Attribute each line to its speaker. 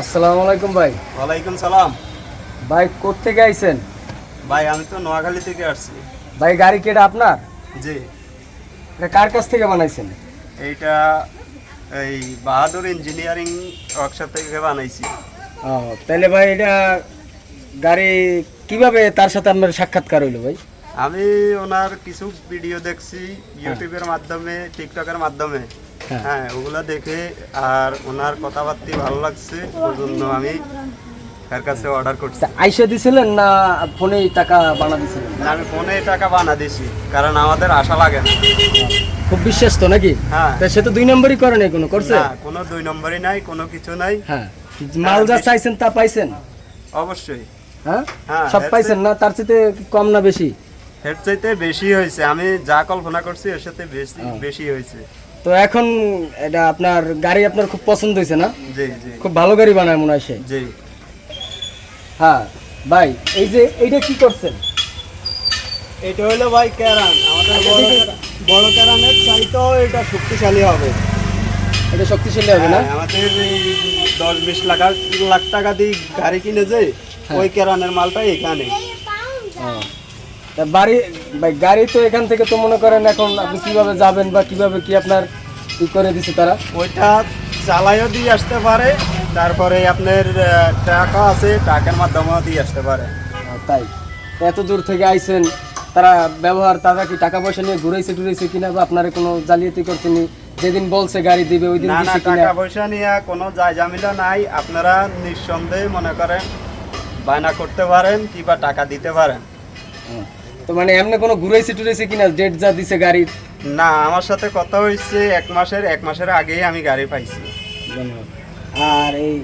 Speaker 1: আসসালামু আলাইকুম ভাই।
Speaker 2: ওয়ালাইকুম সালাম।
Speaker 1: ভাই কোত্থেকে আইছেন?
Speaker 2: ভাই আমি তো নোয়াখালী থেকে আসছি।
Speaker 1: ভাই গাড়ি কেটা আপনার?
Speaker 2: জি।
Speaker 1: এটা কার কাছ থেকে বানাইছেন?
Speaker 2: এইটা এই বাহাদুর ইঞ্জিনিয়ারিং ওয়ার্কশপ থেকে বানাইছি।
Speaker 1: ও তাহলে ভাই এটা গাড়ি কীভাবে তার সাথে আপনার সাক্ষাৎকার হইল ভাই?
Speaker 2: আমি ওনার কিছু ভিডিও দেখছি ইউটিউবের মাধ্যমে টিকটকের মাধ্যমে।
Speaker 1: হ্যাঁ।
Speaker 2: হ্যাঁ ওগুলো দেখে আর ওনার কথাবার্তা ভালো লাগছে ওই জন্য আমি এর কাছে অর্ডার করছি।
Speaker 1: আইসা দিছিলেন না ফোনে টাকা বানা দিছিলেন?
Speaker 2: না, আমি ফোনে টাকা বানা দিছি কারণ আমাদের আশা লাগে না।
Speaker 1: খুব বিশ্বাস তো নাকি?
Speaker 2: হ্যাঁ।
Speaker 1: সে তো দুই নম্বরই করে নাই কোনো করছে?
Speaker 2: না কোনো দুই নম্বরই নাই কোনো কিছু নাই।
Speaker 1: হ্যাঁ মাল যা চাইছেন তা পাইছেন?
Speaker 2: অবশ্যই।
Speaker 1: হ্যাঁ?
Speaker 2: হ্যাঁ,
Speaker 1: সব পাইছেন না? তার চেয়ে কম না বেশি?
Speaker 2: এর চাইতে বেশি হয়েছে। আমি যা কল্পনা করছি এর সাথে বেশি
Speaker 1: হ্যাঁ।
Speaker 2: বেশি হয়েছে।
Speaker 1: তো এখন এটা আপনার গাড়ি আপনার খুব পছন্দ হয়েছে না?
Speaker 2: জি জি।
Speaker 1: খুব ভালো গাড়ি বানায় মনে হয় সে। হ্যাঁ ভাই এই যে এইটা কি করছেন?
Speaker 2: এটা হলো ভাই ক্যারান আমাদের বড় বড় ক্যারানের চাইতেও এটা শক্তিশালী হবে।
Speaker 1: এটা শক্তিশালী হবে না?
Speaker 2: হ্যাঁ, আমাদের এই দশ বিশ লাখ লাখ টাকা দিয়ে গাড়ি কিনে যে
Speaker 1: হ্যাঁ।
Speaker 2: ওই ক্যারানের মালটা এখানে।
Speaker 1: ও। বাড়ি ভাই গাড়ি তো এখান থেকে তো মনে করেন এখন আপনি কীভাবে যাবেন বা কীভাবে কি আপনার কি করে দিছে তারা?
Speaker 2: ওইটা চালাইও দিয়ে আসতে পারে তারপরে আপনার টাকা আছে টাকার মাধ্যমেও দিয়ে আসতে পারে।
Speaker 1: তাই। এত দূর থেকে আইছেন তারা ব্যবহার তারা কি টাকা পয়সা নিয়ে ঘুরেছে টুরাইছে কিনা বা আপনারা কোনো জালিয়াতি করছেনি যেদিন বলছে গাড়ি দিবে ওই দিন
Speaker 2: না টাকা পয়সা নিয়ে কোনো যায় জামিলা নাই। আপনারা নিঃসন্দেহে মনে করেন বায়না করতে পারেন কিংবা টাকা দিতে পারেন।
Speaker 1: তো মানে এমনি কোনো ঘুরাইছে টুরাইছে কিনা? ডেট যা দিছে গাড়ির
Speaker 2: না আমার সাথে কথা হয়েছে এক মাসের এক মাসের আগেই আমি গাড়ি পাইছি।
Speaker 1: ধন্যবাদ। আর এই